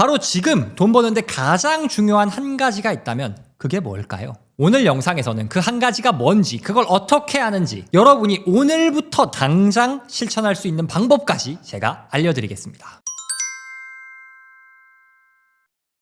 바로 지금 돈 버는데 가장 중요한 한 가지가 있다면 그게 뭘까요? 오늘 영상에서는 그 한 가지가 뭔지, 그걸 어떻게 하는지, 여러분이 오늘부터 당장 실천할 수 있는 방법까지 제가 알려드리겠습니다.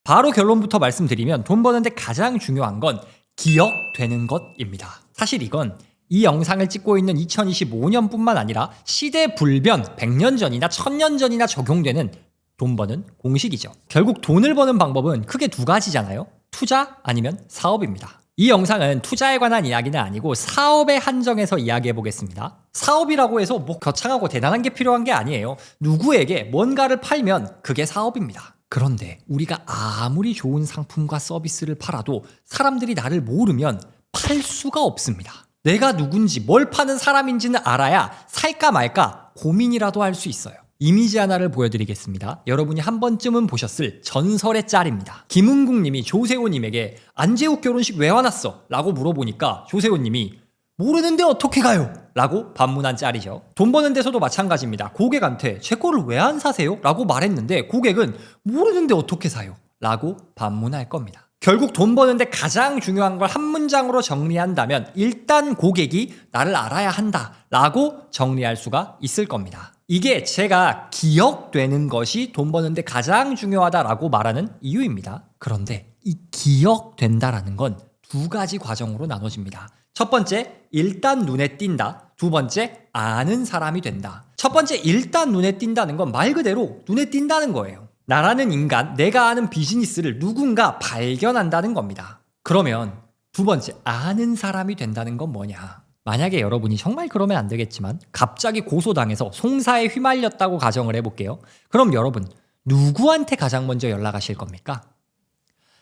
바로 결론부터 말씀드리면 돈 버는데 가장 중요한 건 기억되는 것입니다. 사실 이건 이 영상을 찍고 있는 2025년뿐만 아니라 시대 불변 100년 전이나 1000년 전이나 적용되는 돈 버는 공식이죠. 결국 돈을 버는 방법은 크게 두 가지잖아요. 투자 아니면 사업입니다. 이 영상은 투자에 관한 이야기는 아니고 사업에 한정해서 이야기해 보겠습니다. 사업이라고 해서 뭐 거창하고 대단한 게 필요한 게 아니에요. 누구에게 뭔가를 팔면 그게 사업입니다. 그런데 우리가 아무리 좋은 상품과 서비스를 팔아도 사람들이 나를 모르면 팔 수가 없습니다. 내가 누군지 뭘 파는 사람인지는 알아야 살까 말까 고민이라도 할 수 있어요. 이미지 하나를 보여드리겠습니다. 여러분이 한 번쯤은 보셨을 전설의 짤입니다. 김은국 님이 조세호 님에게 안재욱 결혼식 왜 와놨어? 라고 물어보니까 조세호 님이 모르는데 어떻게 가요? 라고 반문한 짤이죠. 돈 버는 데서도 마찬가지입니다. 고객한테 제 거를 왜 안 사세요? 라고 말했는데 고객은 모르는데 어떻게 사요? 라고 반문할 겁니다. 결국 돈 버는데 가장 중요한 걸 한 문장으로 정리한다면 일단 고객이 나를 알아야 한다 라고 정리할 수가 있을 겁니다. 이게 제가 기억되는 것이 돈 버는데 가장 중요하다라고 말하는 이유입니다. 그런데 이 기억된다라는 건 두 가지 과정으로 나눠집니다. 첫 번째, 일단 눈에 띈다. 두 번째, 아는 사람이 된다. 첫 번째, 일단 눈에 띈다는 건 말 그대로 눈에 띈다는 거예요. 나라는 인간, 내가 아는 비즈니스를 누군가 발견한다는 겁니다. 그러면 두 번째, 아는 사람이 된다는 건 뭐냐? 만약에 여러분이 정말 그러면 안 되겠지만 갑자기 고소당해서 송사에 휘말렸다고 가정을 해볼게요. 그럼 여러분, 누구한테 가장 먼저 연락하실 겁니까?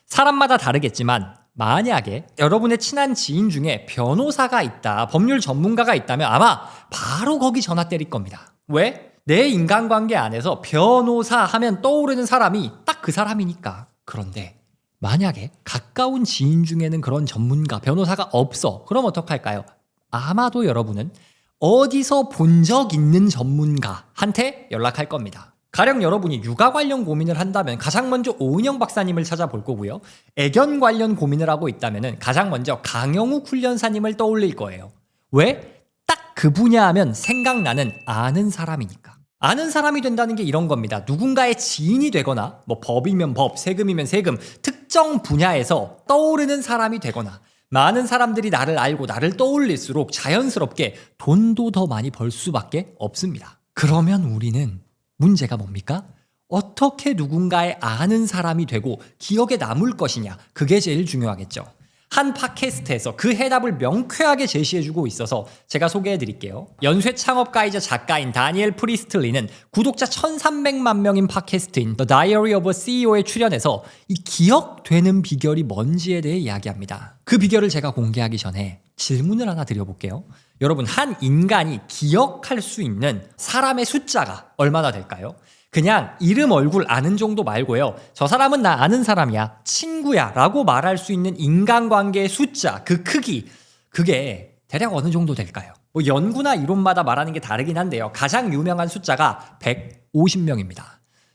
사람마다 다르겠지만 만약에 여러분의 친한 지인 중에 변호사가 있다, 법률 전문가가 있다면 아마 바로 거기 전화 때릴 겁니다. 왜? 내 인간관계 안에서 변호사 하면 떠오르는 사람이 딱 그 사람이니까. 그런데 만약에 가까운 지인 중에는 그런 전문가, 변호사가 없어. 그럼 어떡할까요? 아마도 여러분은 어디서 본 적 있는 전문가한테 연락할 겁니다. 가령 여러분이 육아 관련 고민을 한다면 가장 먼저 오은영 박사님을 찾아볼 거고요. 애견 관련 고민을 하고 있다면 가장 먼저 강영욱 훈련사님을 떠올릴 거예요. 왜? 딱 그 분야 하면 생각나는 아는 사람이니까. 아는 사람이 된다는 게 이런 겁니다. 누군가의 지인이 되거나 뭐 법이면 법, 세금이면 세금, 특정 분야에서 떠오르는 사람이 되거나 많은 사람들이 나를 알고 나를 떠올릴수록 자연스럽게 돈도 더 많이 벌 수밖에 없습니다. 그러면 우리는 문제가 뭡니까? 어떻게 누군가의 아는 사람이 되고 기억에 남을 것이냐. 그게 제일 중요하겠죠. 한 팟캐스트에서 그 해답을 명쾌하게 제시해주고 있어서 제가 소개해 드릴게요. 연쇄 창업가이자 작가인 다니엘 프리스틀리는 구독자 1300만 명인 팟캐스트인 The Diary of a CEO에 출연해서 이 기억되는 비결이 뭔지에 대해 이야기합니다. 그 비결을 제가 공개하기 전에 질문을 하나 드려볼게요. 여러분, 한 인간이 기억할 수 있는 사람의 숫자가 얼마나 될까요? 그냥 이름 얼굴 아는 정도 말고요. 저 사람은 나 아는 사람이야. 친구야. 라고 말할 수 있는 인간관계의 숫자, 그 크기. 그게 대략 어느 정도 될까요? 뭐 연구나 이론마다 말하는 게 다르긴 한데요. 가장 유명한 숫자가 150명입니다.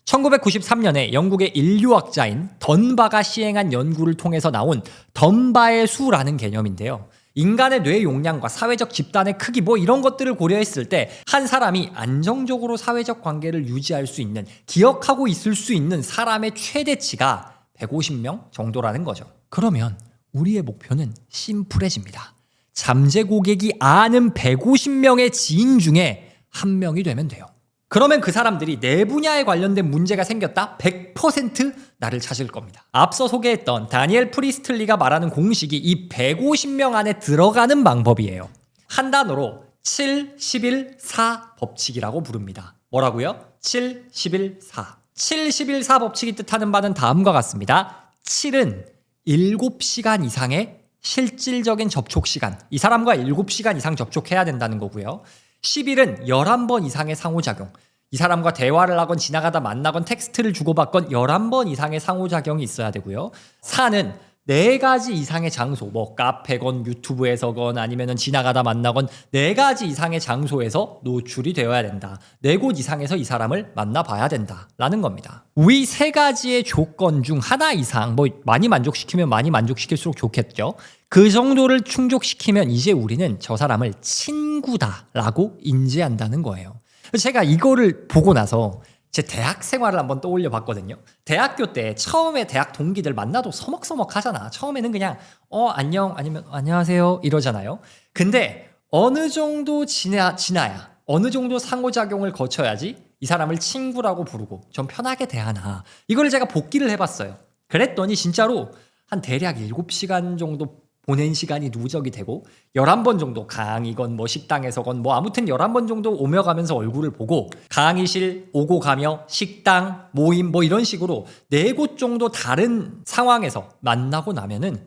1993년에 영국의 인류학자인 던바가 시행한 연구를 통해서 나온 던바의 수라는 개념인데요. 인간의 뇌 용량과 사회적 집단의 크기 뭐 이런 것들을 고려했을 때 한 사람이 안정적으로 사회적 관계를 유지할 수 있는 기억하고 있을 수 있는 사람의 최대치가 150명 정도라는 거죠. 그러면 우리의 목표는 심플해집니다. 잠재 고객이 아는 150명의 지인 중에 한 명이 되면 돼요. 그러면 그 사람들이 내 분야에 관련된 문제가 생겼다? 100% 나를 찾을 겁니다. 앞서 소개했던 다니엘 프리스틀리가 말하는 공식이 이 150명 안에 들어가는 방법이에요. 한 단어로 7, 11, 4 법칙이라고 부릅니다. 뭐라고요? 7, 11, 4. 7, 11, 4 법칙이 뜻하는 바는 다음과 같습니다. 7은 7시간 이상의 실질적인 접촉 시간. 이 사람과 7시간 이상 접촉해야 된다는 거고요. 11은 11번 이상의 상호작용. 이 사람과 대화를 하건 지나가다 만나건 텍스트를 주고받건 11번 이상의 상호작용이 있어야 되고요. 4는 네 가지 이상의 장소, 뭐 카페건 유튜브에서건 아니면은 지나가다 만나건 네 가지 이상의 장소에서 노출이 되어야 된다. 네 곳 이상에서 이 사람을 만나봐야 된다라는 겁니다. 위 세 가지의 조건 중 하나 이상, 뭐 많이 만족시키면 많이 만족시킬수록 좋겠죠. 그 정도를 충족시키면 이제 우리는 저 사람을 친구다라고 인지한다는 거예요. 제가 이거를 보고 나서 제 대학 생활을 한번 떠올려 봤거든요. 대학교 때 처음에 대학 동기들 만나도 서먹서먹 하잖아. 처음에는 그냥 어 안녕 아니면 안녕하세요 이러잖아요. 근데 어느 정도 지나 지나야 어느 정도 상호작용을 거쳐야지 이 사람을 친구라고 부르고 좀 편하게 대하나. 이걸 제가 복기를 해봤어요. 그랬더니 진짜로 한 대략 7시간 정도 보낸 시간이 누적이 되고 11번 정도 강의건 뭐 식당에서건 뭐 아무튼 11번 정도 오며 가면서 얼굴을 보고 강의실 오고 가며 식당 모임 뭐 이런 식으로 네 곳 정도 다른 상황에서 만나고 나면은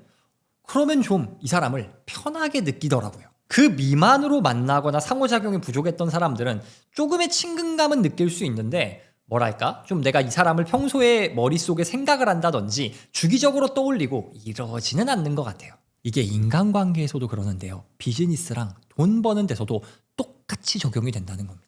그러면 좀 이 사람을 편하게 느끼더라고요. 그 미만으로 만나거나 상호작용이 부족했던 사람들은 조금의 친근감은 느낄 수 있는데 뭐랄까 좀 내가 이 사람을 평소에 머릿속에 생각을 한다든지 주기적으로 떠올리고 이러지는 않는 것 같아요. 이게 인간관계에서도 그러는데요. 비즈니스랑 돈 버는 데서도 똑같이 적용이 된다는 겁니다.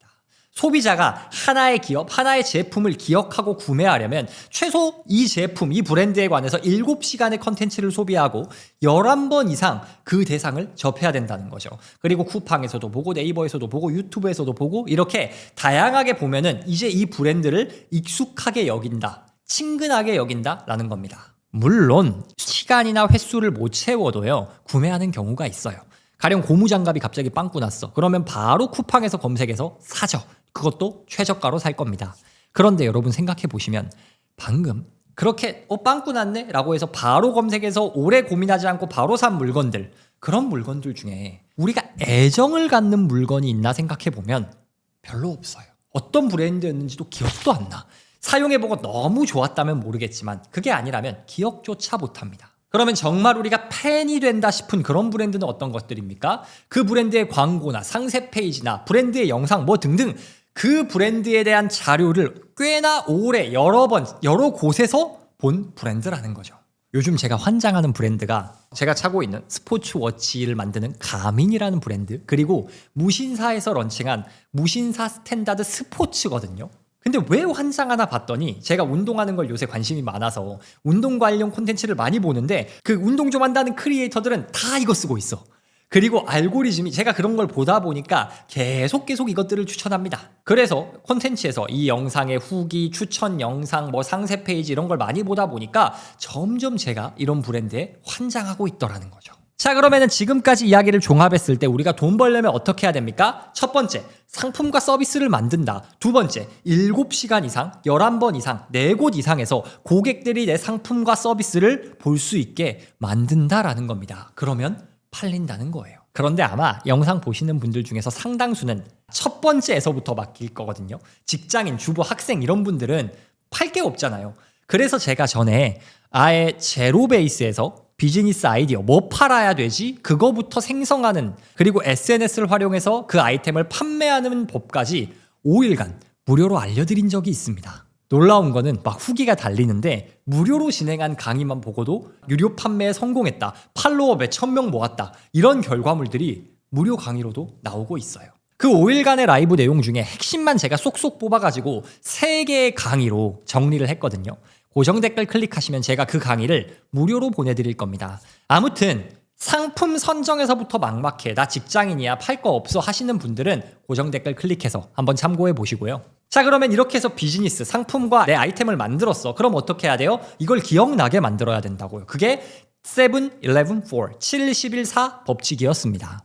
소비자가 하나의 기업, 하나의 제품을 기억하고 구매하려면 최소 이 제품, 이 브랜드에 관해서 7시간의 컨텐츠를 소비하고 11번 이상 그 대상을 접해야 된다는 거죠. 그리고 쿠팡에서도 보고 네이버에서도 보고 유튜브에서도 보고 이렇게 다양하게 보면은 이제 이 브랜드를 익숙하게 여긴다. 친근하게 여긴다라는 겁니다. 물론 시간이나 횟수를 못 채워도요 구매하는 경우가 있어요. 가령 고무장갑이 갑자기 빵꾸 났어. 그러면 바로 쿠팡에서 검색해서 사죠. 그것도 최저가로 살 겁니다. 그런데 여러분 생각해 보시면 방금 그렇게 어 빵꾸 났네 라고 해서 바로 검색해서 오래 고민하지 않고 바로 산 물건들 그런 물건들 중에 우리가 애정을 갖는 물건이 있나 생각해 보면 별로 없어요. 어떤 브랜드였는지도 기억도 안 나. 사용해보고 너무 좋았다면 모르겠지만 그게 아니라면 기억조차 못합니다. 그러면 정말 우리가 팬이 된다 싶은 그런 브랜드는 어떤 것들입니까? 그 브랜드의 광고나 상세 페이지나 브랜드의 영상 뭐 등등 그 브랜드에 대한 자료를 꽤나 오래 여러 번 여러 곳에서 본 브랜드라는 거죠. 요즘 제가 환장하는 브랜드가 제가 차고 있는 스포츠 워치를 만드는 가민이라는 브랜드 그리고 무신사에서 런칭한 무신사 스탠다드 스포츠거든요. 근데 왜 환장하나 봤더니 제가 운동하는 걸 요새 관심이 많아서 운동 관련 콘텐츠를 많이 보는데 그 운동 좀 한다는 크리에이터들은 다 이거 쓰고 있어. 그리고 알고리즘이 제가 그런 걸 보다 보니까 계속 계속 이것들을 추천합니다. 그래서 콘텐츠에서 이 영상의 후기, 추천 영상, 뭐 상세 페이지 이런 걸 많이 보다 보니까 점점 제가 이런 브랜드에 환장하고 있더라는 거죠. 자, 그러면은 지금까지 이야기를 종합했을 때 우리가 돈 벌려면 어떻게 해야 됩니까? 첫 번째, 상품과 서비스를 만든다. 두 번째, 7시간 이상, 11번 이상, 4곳 이상에서 고객들이 내 상품과 서비스를 볼 수 있게 만든다라는 겁니다. 그러면 팔린다는 거예요. 그런데 아마 영상 보시는 분들 중에서 상당수는 첫 번째에서부터 맡길 거거든요. 직장인, 주부, 학생 이런 분들은 팔 게 없잖아요. 그래서 제가 전에 아예 제로 베이스에서 비즈니스 아이디어 뭐 팔아야 되지? 그거부터 생성하는 그리고 SNS를 활용해서 그 아이템을 판매하는 법까지 5일간 무료로 알려드린 적이 있습니다. 놀라운 거는 막 후기가 달리는데 무료로 진행한 강의만 보고도 유료 판매에 성공했다. 팔로워 몇천 명 모았다. 이런 결과물들이 무료 강의로도 나오고 있어요. 그 5일간의 라이브 내용 중에 핵심만 제가 쏙쏙 뽑아가지고 3개의 강의로 정리를 했거든요. 고정 댓글 클릭하시면 제가 그 강의를 무료로 보내드릴 겁니다. 아무튼 상품 선정에서부터 막막해. 나 직장인이야. 팔 거 없어 하시는 분들은 고정 댓글 클릭해서 한번 참고해 보시고요. 자, 그러면 이렇게 해서 비즈니스, 상품과 내 아이템을 만들었어. 그럼 어떻게 해야 돼요? 이걸 기억나게 만들어야 된다고요. 그게 7, 11, 4, 7, 11, 4 법칙이었습니다.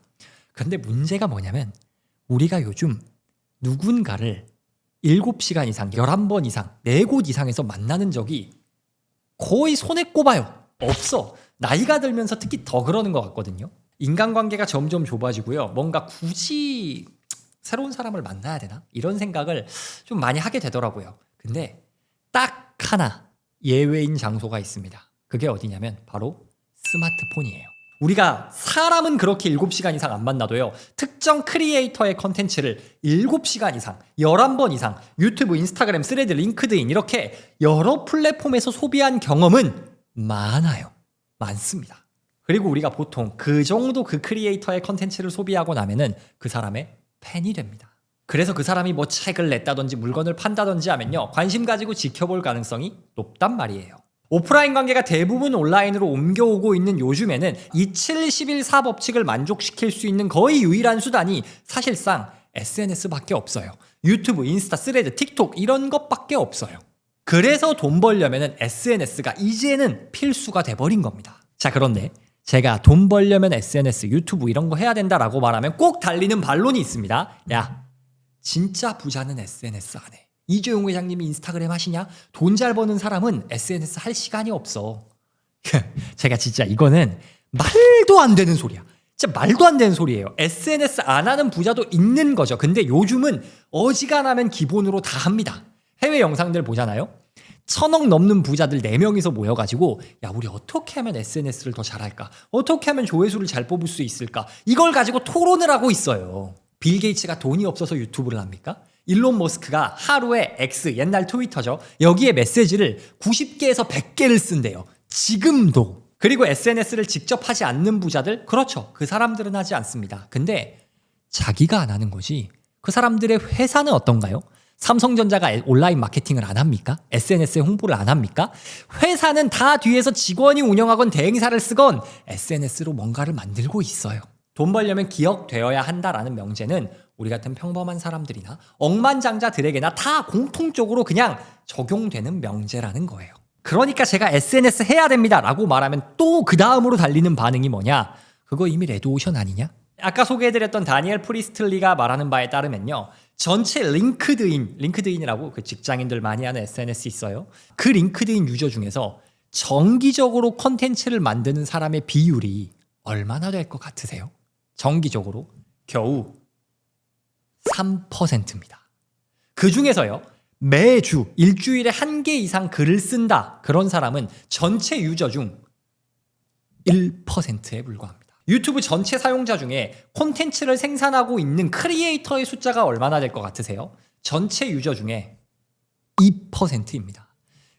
근데 문제가 뭐냐면 우리가 요즘 누군가를 7시간 이상, 11번 이상, 4곳 이상에서 만나는 적이 거의 손에 꼽아요. 없어. 나이가 들면서 특히 더 그러는 것 같거든요. 인간관계가 점점 좁아지고요. 뭔가 굳이 새로운 사람을 만나야 되나? 이런 생각을 좀 많이 하게 되더라고요. 근데 딱 하나 예외인 장소가 있습니다. 그게 어디냐면 바로 스마트폰이에요. 우리가 사람은 그렇게 7시간 이상 안 만나도요. 특정 크리에이터의 컨텐츠를 7시간 이상, 11번 이상 유튜브, 인스타그램, 스레드, 링크드인 이렇게 여러 플랫폼에서 소비한 경험은 많아요. 많습니다. 그리고 우리가 보통 그 정도 그 크리에이터의 컨텐츠를 소비하고 나면은 그 사람의 팬이 됩니다. 그래서 그 사람이 뭐 책을 냈다든지 물건을 판다든지 하면요. 관심 가지고 지켜볼 가능성이 높단 말이에요. 오프라인 관계가 대부분 온라인으로 옮겨오고 있는 요즘에는 이 711사 법칙을 만족시킬 수 있는 거의 유일한 수단이 사실상 SNS밖에 없어요. 유튜브, 인스타, 스레드, 틱톡 이런 것밖에 없어요. 그래서 돈 벌려면 SNS가 이제는 필수가 돼버린 겁니다. 자, 그런데 제가 돈 벌려면 SNS, 유튜브 이런 거 해야 된다라고 말하면 꼭 달리는 반론이 있습니다. 야, 진짜 부자는 SNS 안 해. 이조용 회장님이 인스타그램 하시냐? 돈 잘 버는 사람은 SNS 할 시간이 없어. 제가 진짜 이거는 말도 안 되는 소리야. 진짜 말도 안 되는 소리예요. SNS 안 하는 부자도 있는 거죠. 근데 요즘은 어지간하면 기본으로 다 합니다. 해외 영상들 보잖아요. 천억 넘는 부자들 4명이서 모여가지고 야 우리 어떻게 하면 SNS를 더 잘할까? 어떻게 하면 조회수를 잘 뽑을 수 있을까? 이걸 가지고 토론을 하고 있어요. 빌 게이츠가 돈이 없어서 유튜브를 합니까? 일론 머스크가 하루에 X 옛날 트위터죠. 여기에 메시지를 90개에서 100개를 쓴대요. 지금도. 그리고 SNS를 직접 하지 않는 부자들 그렇죠. 그 사람들은 하지 않습니다. 근데 자기가 안 하는 거지. 그 사람들의 회사는 어떤가요? 삼성전자가 온라인 마케팅을 안 합니까? SNS에 홍보를 안 합니까? 회사는 다 뒤에서 직원이 운영하건 대행사를 쓰건 SNS로 뭔가를 만들고 있어요. 돈 벌려면 기억되어야 한다라는 명제는 우리 같은 평범한 사람들이나 억만장자들에게나 다 공통적으로 그냥 적용되는 명제라는 거예요. 그러니까 제가 SNS 해야 됩니다 라고 말하면 또 그 다음으로 달리는 반응이 뭐냐? 그거 이미 레드오션 아니냐? 아까 소개해드렸던 다니엘 프리스틀리가 말하는 바에 따르면요. 전체 링크드인, 링크드인이라고 그 직장인들 많이 하는 SNS 있어요. 그 링크드인 유저 중에서 정기적으로 컨텐츠를 만드는 사람의 비율이 얼마나 될 것 같으세요? 정기적으로 겨우 3%입니다. 그 중에서요. 매주 일주일에 한 개 이상 글을 쓴다. 그런 사람은 전체 유저 중 1%에 불과합니다. 유튜브 전체 사용자 중에 콘텐츠를 생산하고 있는 크리에이터의 숫자가 얼마나 될 것 같으세요? 전체 유저 중에 2%입니다.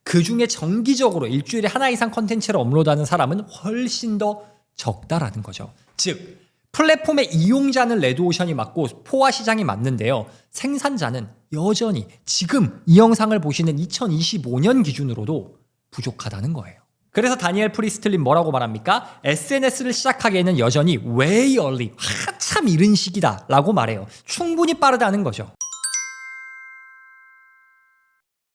그 중에 정기적으로 일주일에 하나 이상 콘텐츠를 업로드하는 사람은 훨씬 더 적다라는 거죠. 즉, 플랫폼의 이용자는 레드오션이 맞고 포화 시장이 맞는데요. 생산자는 여전히 지금 이 영상을 보시는 2025년 기준으로도 부족하다는 거예요. 그래서 다니엘 프리스틀린 뭐라고 말합니까? SNS를 시작하기에는 여전히 way early, 한참 이른 시기다 라고 말해요. 충분히 빠르다는 거죠.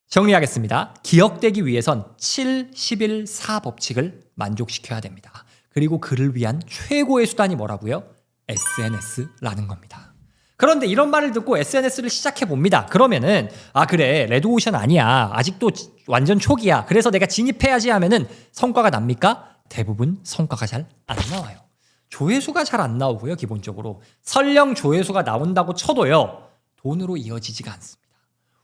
정리하겠습니다. 기억되기 위해선 7, 11, 4 법칙을 만족시켜야 됩니다. 그리고 그를 위한 최고의 수단이 뭐라고요? SNS라는 겁니다. 그런데 이런 말을 듣고 SNS를 시작해 봅니다. 그러면은 아 그래 레드오션 아니야. 아직도 지- 완전 초기야. 그래서 내가 진입해야지 하면은 성과가 납니까? 대부분 성과가 잘 안 나와요. 조회수가 잘 안 나오고요. 기본적으로 설령 조회수가 나온다고 쳐도요. 돈으로 이어지지가 않습니다.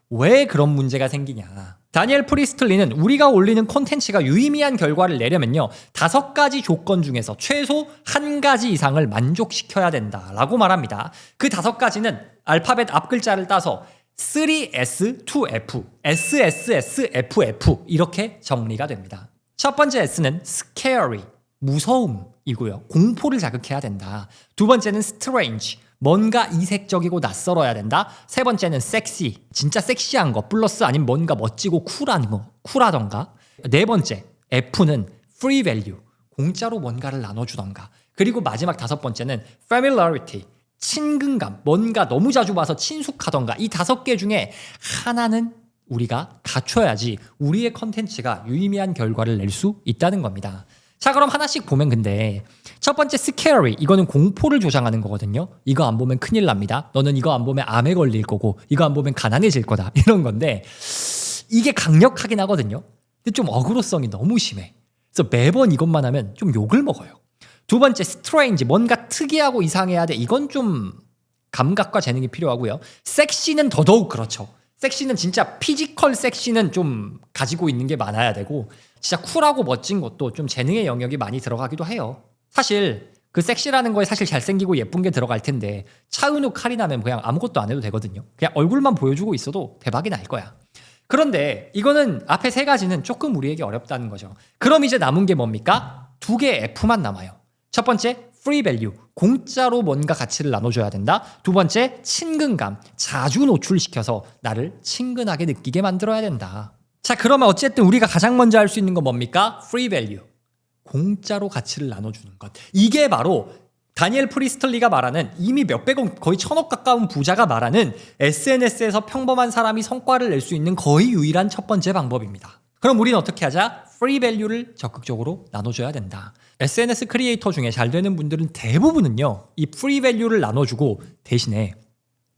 왜 그런 문제가 생기냐? 다니엘 프리스틀리는 우리가 올리는 콘텐츠가 유의미한 결과를 내려면요. 다섯 가지 조건 중에서 최소 한 가지 이상을 만족시켜야 된다라고 말합니다. 그 다섯 가지는 알파벳 앞 글자를 따서 3S, 2F, SSSFF 이렇게 정리가 됩니다. 첫 번째 S는 scary, 무서움이고요. 공포를 자극해야 된다. 두 번째는 strange, 뭔가 이색적이고 낯설어야 된다. 세 번째는 섹시, 진짜 섹시한 거 플러스 아니면 뭔가 멋지고 쿨한 거, 쿨하던가. 네 번째 F는 free value, 공짜로 뭔가를 나눠주던가. 그리고 마지막 다섯 번째는 familiarity, 친근감, 뭔가 너무 자주 봐서 친숙하던가. 이 다섯 개 중에 하나는 우리가 갖춰야지 우리의 컨텐츠가 유의미한 결과를 낼 수 있다는 겁니다. 자, 그럼 하나씩 보면 근데 첫 번째 scary 이거는 공포를 조장하는 거거든요. 이거 안 보면 큰일 납니다. 너는 이거 안 보면 암에 걸릴 거고 이거 안 보면 가난해질 거다. 이런 건데 이게 강력하긴 하거든요. 근데 좀 어그로성이 너무 심해. 그래서 매번 이것만 하면 좀 욕을 먹어요. 두 번째 strange 뭔가 특이하고 이상해야 돼. 이건 좀 감각과 재능이 필요하고요. 섹시는 더더욱 그렇죠. 섹시는 진짜 피지컬 섹시는 좀 가지고 있는 게 많아야 되고 진짜 쿨하고 멋진 것도 좀 재능의 영역이 많이 들어가기도 해요. 사실 그 섹시라는 거에 사실 잘생기고 예쁜 게 들어갈 텐데 차은우 카리나면 그냥 아무것도 안 해도 되거든요. 그냥 얼굴만 보여주고 있어도 대박이 날 거야. 그런데 이거는 앞에 세 가지는 조금 우리에게 어렵다는 거죠. 그럼 이제 남은 게 뭡니까? 두 개의 F만 남아요. 첫 번째, free value. 공짜로 뭔가 가치를 나눠줘야 된다. 두 번째, 친근감. 자주 노출시켜서 나를 친근하게 느끼게 만들어야 된다. 자, 그러면 어쨌든 우리가 가장 먼저 할 수 있는 건 뭡니까? free value. 공짜로 가치를 나눠주는 것. 이게 바로 다니엘 프리스틀리가 말하는 이미 몇백억 거의 천억 가까운 부자가 말하는 SNS에서 평범한 사람이 성과를 낼 수 있는 거의 유일한 첫 번째 방법입니다. 그럼 우리는 어떻게 하자? 프리 밸류를 적극적으로 나눠줘야 된다. SNS 크리에이터 중에 잘 되는 분들은 대부분은요, 이 프리 밸류를 나눠주고 대신에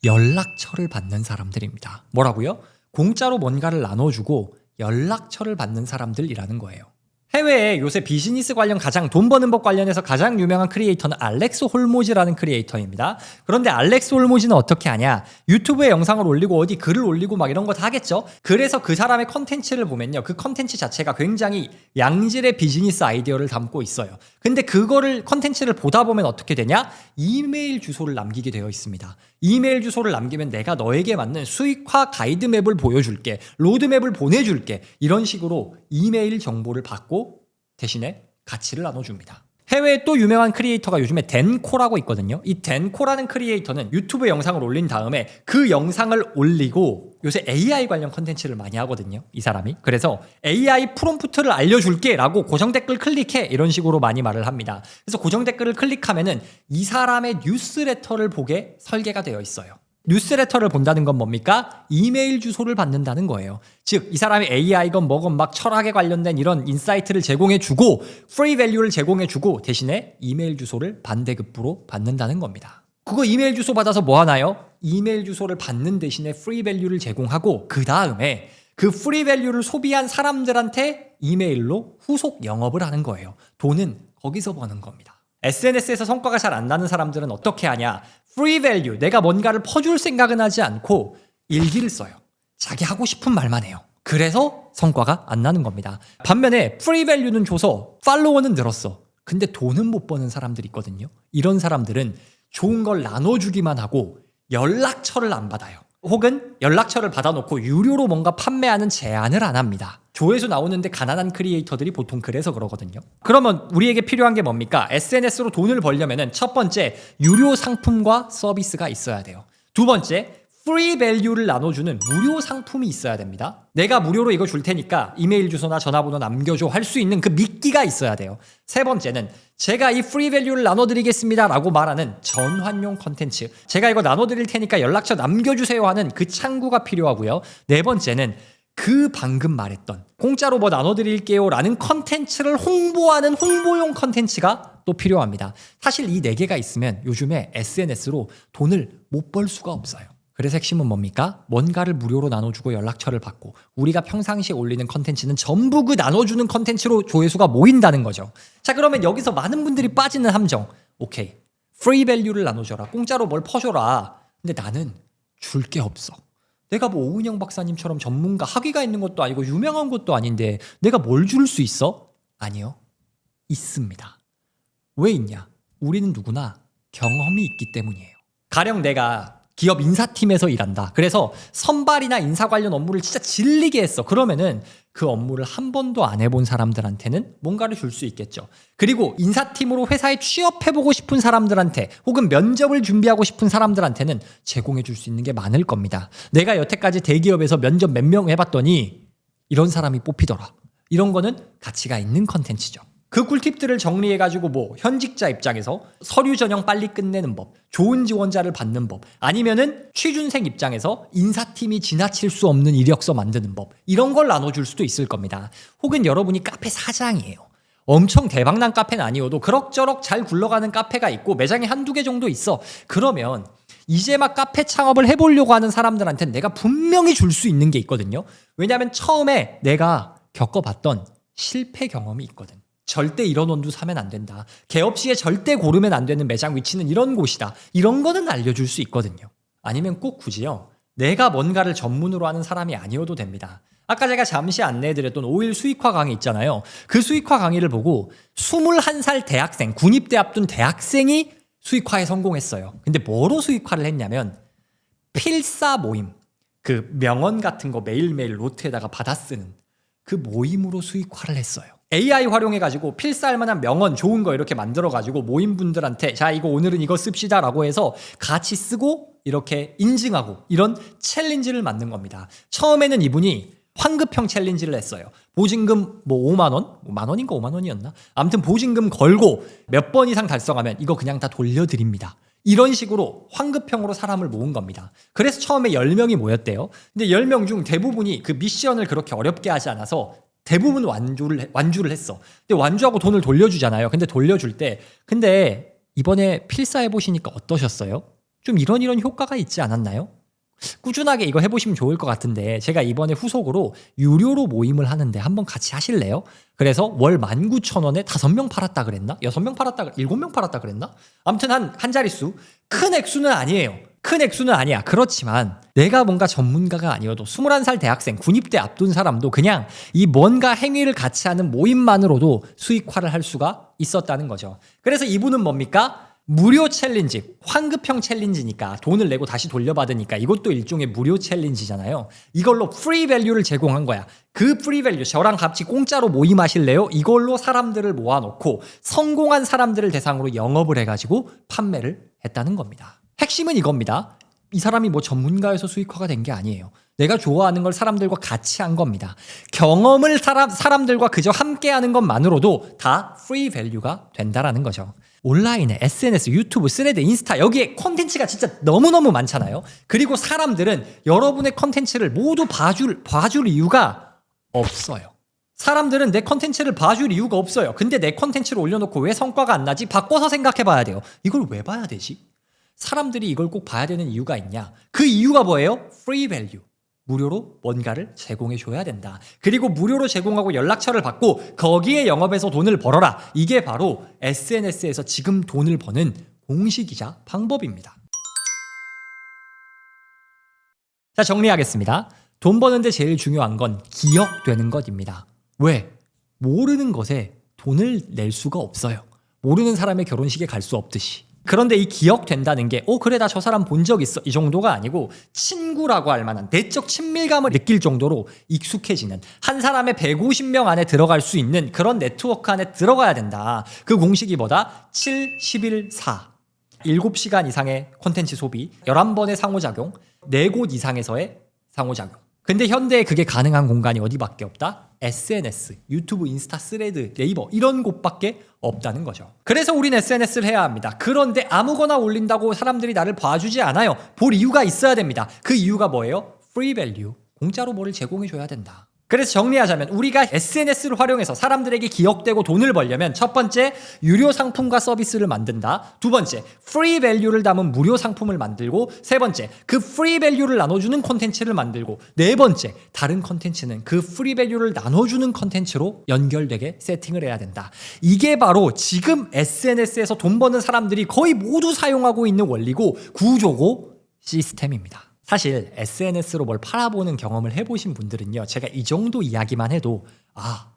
연락처를 받는 사람들입니다. 뭐라고요? 공짜로 뭔가를 나눠주고 연락처를 받는 사람들이라는 거예요. 해외에 요새 비즈니스 관련 가장 돈 버는 법 관련해서 가장 유명한 크리에이터는 알렉스 홀모즈라는 크리에이터입니다. 그런데 알렉스 홀모즈는 어떻게 하냐? 유튜브에 영상을 올리고 어디 글을 올리고 막 이런 거 다 하겠죠? 그래서 그 사람의 컨텐츠를 보면요. 그 컨텐츠 자체가 굉장히 양질의 비즈니스 아이디어를 담고 있어요. 근데 그거를 컨텐츠를 보다 보면 어떻게 되냐? 이메일 주소를 남기게 되어 있습니다. 이메일 주소를 남기면 내가 너에게 맞는 수익화 가이드맵을 보여줄게. 로드맵을 보내줄게. 이런 식으로 이메일 정보를 받고 대신에 가치를 나눠줍니다. 해외에 또 유명한 크리에이터가 요즘에 덴코라고 있거든요. 이 덴코라는 크리에이터는 유튜브 영상을 올린 다음에 그 영상을 올리고 요새 AI 관련 컨텐츠를 많이 하거든요. 이 사람이. 그래서 AI 프롬프트를 알려줄게 라고 고정 댓글 클릭해 이런 식으로 많이 말을 합니다. 그래서 고정 댓글을 클릭하면은 이 사람의 뉴스레터를 보게 설계가 되어 있어요. 뉴스레터를 본다는 건 뭡니까? 이메일 주소를 받는다는 거예요. 즉, 이 사람이 AI건 뭐건 막 철학에 관련된 이런 인사이트를 제공해 주고, 프리 밸류를 제공해 주고, 대신에 이메일 주소를 반대급부로 받는다는 겁니다. 그거 이메일 주소 받아서 뭐 하나요? 이메일 주소를 받는 대신에 프리 밸류를 제공하고, 그 다음에 그 프리 밸류를 소비한 사람들한테 이메일로 후속 영업을 하는 거예요. 돈은 거기서 버는 겁니다. SNS에서 성과가 잘 안 나는 사람들은 어떻게 하냐? free value, 내가 뭔가를 퍼줄 생각은 하지 않고 일기를 써요. 자기 하고 싶은 말만 해요. 그래서 성과가 안 나는 겁니다. 반면에 free value는 줘서 팔로워는 늘었어. 근데 돈은 못 버는 사람들이 있거든요. 이런 사람들은 좋은 걸 나눠주기만 하고 연락처를 안 받아요. 혹은 연락처를 받아놓고 유료로 뭔가 판매하는 제안을 안 합니다. 조회수 나오는데 가난한 크리에이터들이 보통 그래서 그러거든요. 그러면 우리에게 필요한 게 뭡니까? SNS로 돈을 벌려면은 첫 번째 유료 상품과 서비스가 있어야 돼요. 두 번째 프리 밸류를 나눠주는 무료 상품이 있어야 됩니다. 내가 무료로 이거 줄 테니까 이메일 주소나 전화번호 남겨줘 할 수 있는 그 미끼가 있어야 돼요. 세 번째는 제가 이 프리 밸류를 나눠드리겠습니다 라고 말하는 전환용 컨텐츠. 제가 이거 나눠드릴 테니까 연락처 남겨주세요 하는 그 창구가 필요하고요. 네 번째는 그 방금 말했던 공짜로 뭐 나눠드릴게요 라는 컨텐츠를 홍보하는 홍보용 컨텐츠가 또 필요합니다. 사실 이 네 개가 있으면 요즘에 SNS로 돈을 못 벌 수가 없어요. 그래서 핵심은 뭡니까? 뭔가를 무료로 나눠주고 연락처를 받고 우리가 평상시에 올리는 컨텐츠는 전부 그 나눠주는 컨텐츠로 조회수가 모인다는 거죠. 자 그러면 여기서 많은 분들이 빠지는 함정. 오케이. 프리 밸류를 나눠줘라. 공짜로 뭘 퍼줘라. 근데 나는 줄 게 없어. 내가 뭐 오은영 박사님처럼 전문가 학위가 있는 것도 아니고 유명한 것도 아닌데 내가 뭘 줄 수 있어? 아니요. 있습니다. 왜 있냐? 우리는 누구나 경험이 있기 때문이에요. 가령 내가 기업 인사팀에서 일한다. 그래서 선발이나 인사 관련 업무를 진짜 질리게 했어. 그러면은 그 업무를 한 번도 안 해본 사람들한테는 뭔가를 줄 수 있겠죠. 그리고 인사팀으로 회사에 취업해보고 싶은 사람들한테 혹은 면접을 준비하고 싶은 사람들한테는 제공해 줄 수 있는 게 많을 겁니다. 내가 여태까지 대기업에서 면접 몇 명 해봤더니 이런 사람이 뽑히더라. 이런 거는 가치가 있는 컨텐츠죠. 그 꿀팁들을 정리해가지고 뭐 현직자 입장에서 서류 전형 빨리 끝내는 법, 좋은 지원자를 받는 법, 아니면은 취준생 입장에서 인사팀이 지나칠 수 없는 이력서 만드는 법 이런 걸 나눠줄 수도 있을 겁니다. 혹은 여러분이 카페 사장이에요. 엄청 대박난 카페는 아니어도 그럭저럭 잘 굴러가는 카페가 있고 매장이 한두 개 정도 있어. 그러면 이제 막 카페 창업을 해보려고 하는 사람들한테는 내가 분명히 줄 수 있는 게 있거든요. 왜냐하면 처음에 내가 겪어봤던 실패 경험이 있거든. 절대 이런 원두 사면 안 된다. 개업 시에 절대 고르면 안 되는 매장 위치는 이런 곳이다. 이런 거는 알려줄 수 있거든요. 아니면 꼭 굳이요. 내가 뭔가를 전문으로 하는 사람이 아니어도 됩니다. 아까 제가 잠시 안내해드렸던 5일 수익화 강의 있잖아요. 그 수익화 강의를 보고 21살 대학생, 군입대 앞둔 대학생이 수익화에 성공했어요. 근데 뭐로 수익화를 했냐면 필사 모임, 그 명언 같은 거 매일매일 노트에다가 받아 쓰는 그 모임으로 수익화를 했어요. AI 활용해가지고 필사할 만한 명언 좋은 거 이렇게 만들어가지고 모임 분들한테 자 이거 오늘은 이거 씁시다라고 해서 같이 쓰고 이렇게 인증하고 이런 챌린지를 만든 겁니다. 처음에는 이분이 환급형 챌린지를 했어요. 보증금 뭐 5만 원, 뭐만 원인가 5만 원이었나? 아무튼 보증금 걸고 몇 번 이상 달성하면 이거 그냥 다 돌려드립니다. 이런 식으로 환급형으로 사람을 모은 겁니다. 그래서 처음에 10명이 모였대요. 근데 10명 중 대부분이 그 미션을 그렇게 어렵게 하지 않아서 대부분 완주를 해- 완주를 했어. 근데 완주하고 돈을 돌려주잖아요. 근데 돌려줄 때 근데 이번에 필사해 보시니까 어떠셨어요? 좀 이런 이런 효과가 있지 않았나요? 꾸준하게 이거 해보시면 좋을 것 같은데 제가 이번에 후속으로 유료로 모임을 하는데 한번 같이 하실래요? 그래서 월 19,000원에 5명 팔았다 그랬나? 6명 팔았다, 그랬- 7명 팔았다 그랬나? 아무튼 한, 한 자릿수. 큰 액수는 아니에요. 큰 액수는 아니야. 그렇지만 내가 뭔가 전문가가 아니어도 21살 대학생, 군입대 앞둔 사람도 그냥 이 뭔가 행위를 같이 하는 모임만으로도 수익화를 할 수가 있었다는 거죠. 그래서 이분은 뭡니까? 무료 챌린지, 환급형 챌린지니까 돈을 내고 다시 돌려받으니까 이것도 일종의 무료 챌린지잖아요. 이걸로 프리 밸류를 제공한 거야. 그 프리 밸류, 저랑 같이 공짜로 모임하실래요? 이걸로 사람들을 모아놓고 성공한 사람들을 대상으로 영업을 해가지고 판매를 했다는 겁니다. 핵심은 이겁니다. 이 사람이 뭐 전문가여서 수익화가 된 게 아니에요. 내가 좋아하는 걸 사람들과 같이 한 겁니다. 경험을 사람, 사람들과 그저 함께 하는 것만으로도 다 프리 밸류가 된다라는 거죠. 온라인에 SNS, 유튜브, 스레드, 인스타 여기에 콘텐츠가 진짜 너무너무 많잖아요. 그리고 사람들은 여러분의 콘텐츠를 모두 봐줄 봐줄 이유가 없어요. 사람들은 내 컨텐츠를 봐줄 이유가 없어요. 근데 내 컨텐츠를 올려놓고 왜 성과가 안 나지? 바꿔서 생각해 봐야 돼요. 이걸 왜 봐야 되지? 사람들이 이걸 꼭 봐야 되는 이유가 있냐? 그 이유가 뭐예요? free value. 무료로 뭔가를 제공해 줘야 된다. 그리고 무료로 제공하고 연락처를 받고 거기에 영업해서 돈을 벌어라. 이게 바로 SNS에서 지금 돈을 버는 공식이자 방법입니다. 자, 정리하겠습니다. 돈 버는데 제일 중요한 건 기억되는 것입니다. 왜? 모르는 것에 돈을 낼 수가 없어요. 모르는 사람의 결혼식에 갈 수 없듯이. 그런데 이 기억된다는 게, 어, 그래, 나 저 사람 본 적 있어. 이 정도가 아니고, 친구라고 할 만한 내적 친밀감을 느낄 정도로 익숙해지는, 한 사람의 150명 안에 들어갈 수 있는 그런 네트워크 안에 들어가야 된다. 그 공식이 뭐다? 7, 11, 4. 7시간 이상의 콘텐츠 소비, 11번의 상호작용, 4곳 이상에서의 상호작용. 근데 현대에 그게 가능한 공간이 어디밖에 없다? SNS, 유튜브, 인스타, 스레드, 네이버 이런 곳밖에 없다는 거죠. 그래서 우린 SNS를 해야 합니다. 그런데 아무거나 올린다고 사람들이 나를 봐주지 않아요. 볼 이유가 있어야 됩니다. 그 이유가 뭐예요? free value. 공짜로 뭐를 제공해 줘야 된다. 그래서 정리하자면 우리가 SNS를 활용해서 사람들에게 기억되고 돈을 벌려면 첫 번째 유료 상품과 서비스를 만든다. 두 번째 프리 밸류를 담은 무료 상품을 만들고 세 번째 그 프리 밸류를 나눠주는 콘텐츠를 만들고 네 번째 다른 콘텐츠는 그 프리 밸류를 나눠주는 콘텐츠로 연결되게 세팅을 해야 된다. 이게 바로 지금 SNS에서 돈 버는 사람들이 거의 모두 사용하고 있는 원리고 구조고 시스템입니다. 사실 SNS로 뭘 팔아보는 경험을 해보신 분들은요, 제가 이 정도 이야기만 해도 아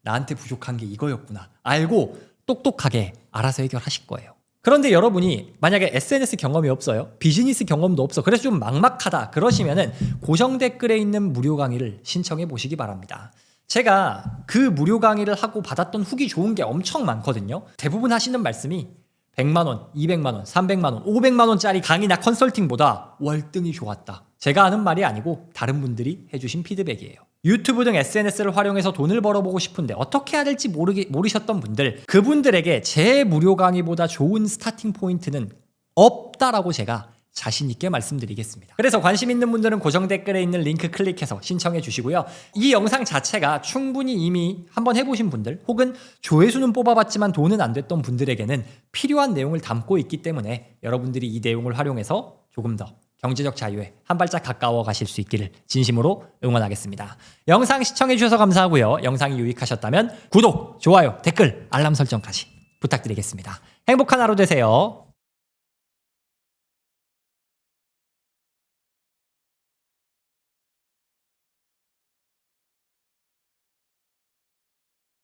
나한테 부족한 게 이거였구나 알고 똑똑하게 알아서 해결하실 거예요. 그런데 여러분이 만약에 SNS 경험이 없어요, 비즈니스 경험도 없어, 그래서 좀 막막하다 그러시면은 고정 댓글에 있는 무료 강의를 신청해 보시기 바랍니다. 제가 그 무료 강의를 하고 받았던 후기 좋은 게 엄청 많거든요. 대부분 하시는 말씀이 100만 원, 200만 원, 300만 원, 500만 원짜리 강의나 컨설팅보다 월등히 좋았다. 제가 하는 말이 아니고 다른 분들이 해주신 피드백이에요. 유튜브 등 SNS를 활용해서 돈을 벌어보고 싶은데 어떻게 해야 될지 모르기, 모르셨던 분들, 그분들에게 제 무료 강의보다 좋은 스타팅 포인트는 없다라고 제가 자신 있게 말씀드리겠습니다. 그래서 관심 있는 분들은 고정 댓글에 있는 링크 클릭해서 신청해 주시고요. 이 영상 자체가 충분히 이미 한번 해보신 분들 혹은 조회수는 뽑아봤지만 돈은 안 됐던 분들에게는 필요한 내용을 담고 있기 때문에 여러분들이 이 내용을 활용해서 조금 더 경제적 자유에 한 발짝 가까워 가실 수 있기를 진심으로 응원하겠습니다. 영상 시청해 주셔서 감사하고요. 영상이 유익하셨다면 구독, 좋아요, 댓글, 알람 설정까지 부탁드리겠습니다. 행복한 하루 되세요.